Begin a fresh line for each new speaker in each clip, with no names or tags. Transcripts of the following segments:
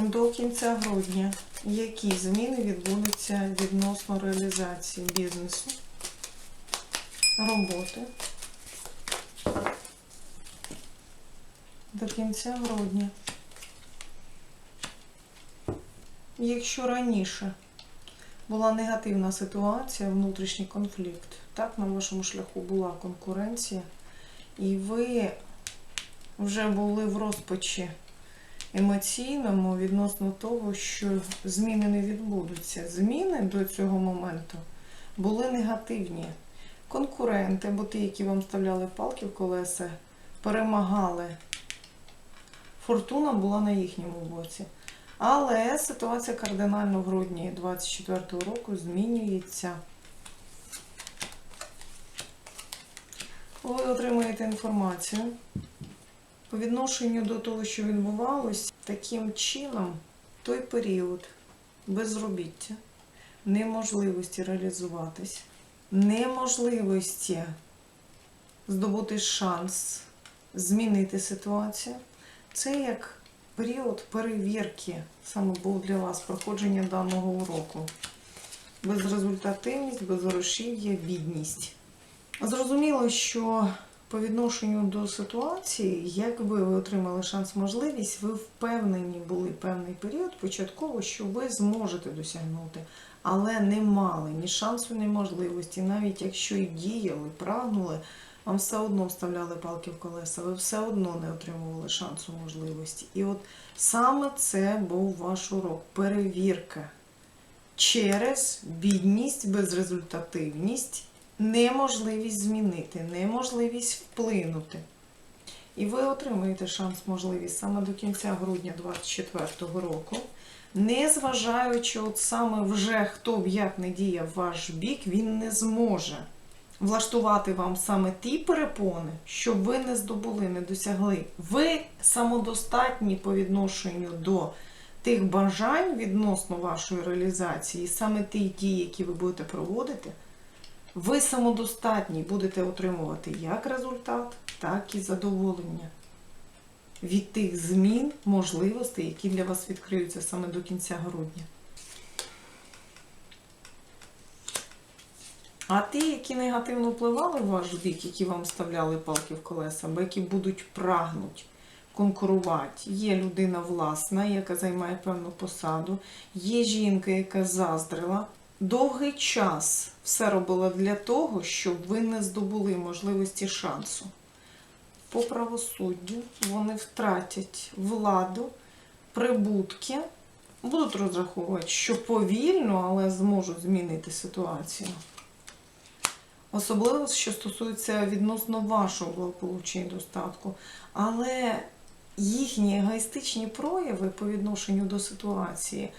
До кінця грудня які зміни відбудуться відносно реалізації бізнесу, роботи? До кінця грудня. Якщо раніше була негативна ситуація, внутрішній конфлікт, так на вашому шляху була конкуренція, і ви вже були в розпачі емоційному відносно того, що зміни не відбудуться. Зміни до цього моменту були негативні. Конкуренти, або ті, які вам вставляли палки в колеса, перемагали. Фортуна була на їхньому боці. Але ситуація кардинально в грудні 24-го року змінюється. Ви отримаєте інформацію по відношенню до того, що відбувалось, таким чином той період безробіття, неможливості реалізуватись, неможливості здобути шанс змінити ситуацію, це як період перевірки саме був для вас проходження даного уроку. Безрезультативність, безгрошів'я, бідність. Зрозуміло, що по відношенню до ситуації, якби ви отримали шанс, можливість, ви впевнені були певний період початково, що ви зможете досягнути, але не мали ні шансу, ні можливості. Навіть якщо і діяли, прагнули, вам все одно вставляли палки в колеса, ви все одно не отримували шансу можливості. І от саме це був ваш урок перевірка через бідність, безрезультативність неможливість змінити, неможливість вплинути. І ви отримаєте шанс, можливість саме до кінця грудня 2024 року, незважаючи от саме вже хто б як не діяв ваш бік, він не зможе влаштувати вам саме ті перепони, що ви не здобули, не досягли. Ви самодостатні по відношенню до тих бажань відносно вашої реалізації, саме ті дії, які ви будете проводити ви самодостатні будете отримувати як результат, так і задоволення від тих змін, можливостей, які для вас відкриються саме до кінця грудня. А ті, які негативно впливали в ваш бік, які вам вставляли палки в колеса, або які будуть прагнуть конкурувати. Є людина власна, яка займає певну посаду, є жінка, яка заздрила, довгий час все робила для того, щоб ви не здобули можливості шансу. По правосуддю вони втратять владу, прибутки, будуть розраховувати, що повільно, але зможуть змінити ситуацію. Особливо, що стосується відносно вашого благополуччя і достатку. Але їхні егоїстичні прояви по відношенню до ситуації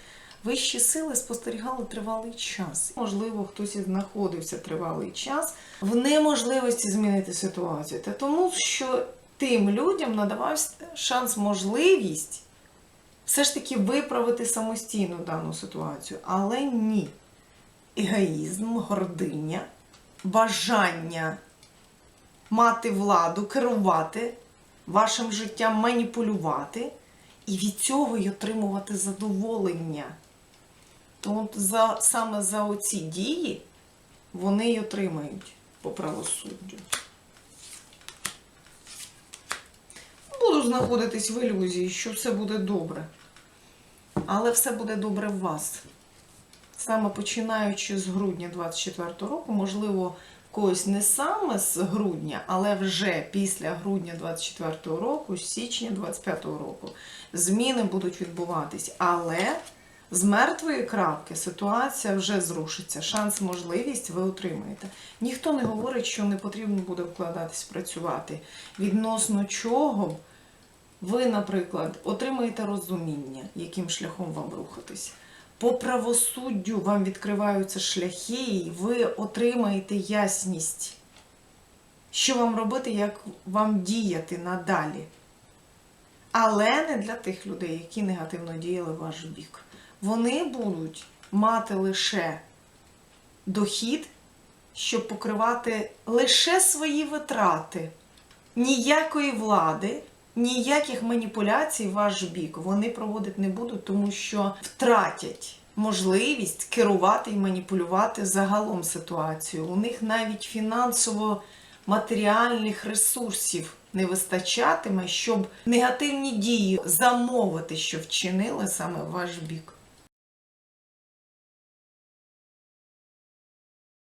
Вищі сили спостерігали тривалий час. Можливо, хтось і знаходився тривалий час в неможливості змінити ситуацію. Та тому, що тим людям надавався шанс, можливість все ж таки виправити самостійно дану ситуацію. Але ні. Егоїзм, гординя, бажання мати владу, керувати вашим життям, маніпулювати. І від цього й отримувати задоволення. То за, саме за оці дії вони й отримають по правосуддю. Буду знаходитись в ілюзії, що все буде добре. Але все буде добре в вас. Саме починаючи з грудня 24 року, можливо, когось не саме з грудня, але вже після грудня 24 року, січня 25 року, зміни будуть відбуватись. Але з мертвої крапки ситуація вже зрушиться. Шанс, можливість ви отримаєте. Ніхто не говорить, що не потрібно буде вкладатись, працювати. Відносно чого ви, наприклад, отримаєте розуміння, яким шляхом вам рухатись. По правосуддю вам відкриваються шляхи, і ви отримаєте ясність, що вам робити, як вам діяти надалі. Але не для тих людей, які негативно діяли ваш бік. Вони будуть мати лише дохід, щоб покривати лише свої витрати, ніякої влади, ніяких маніпуляцій в ваш бік вони проводити не будуть, тому що втратять можливість керувати і маніпулювати загалом ситуацією. У них навіть фінансово матеріальних ресурсів не вистачатиме, щоб негативні дії замовити, що вчинили саме ваш бік.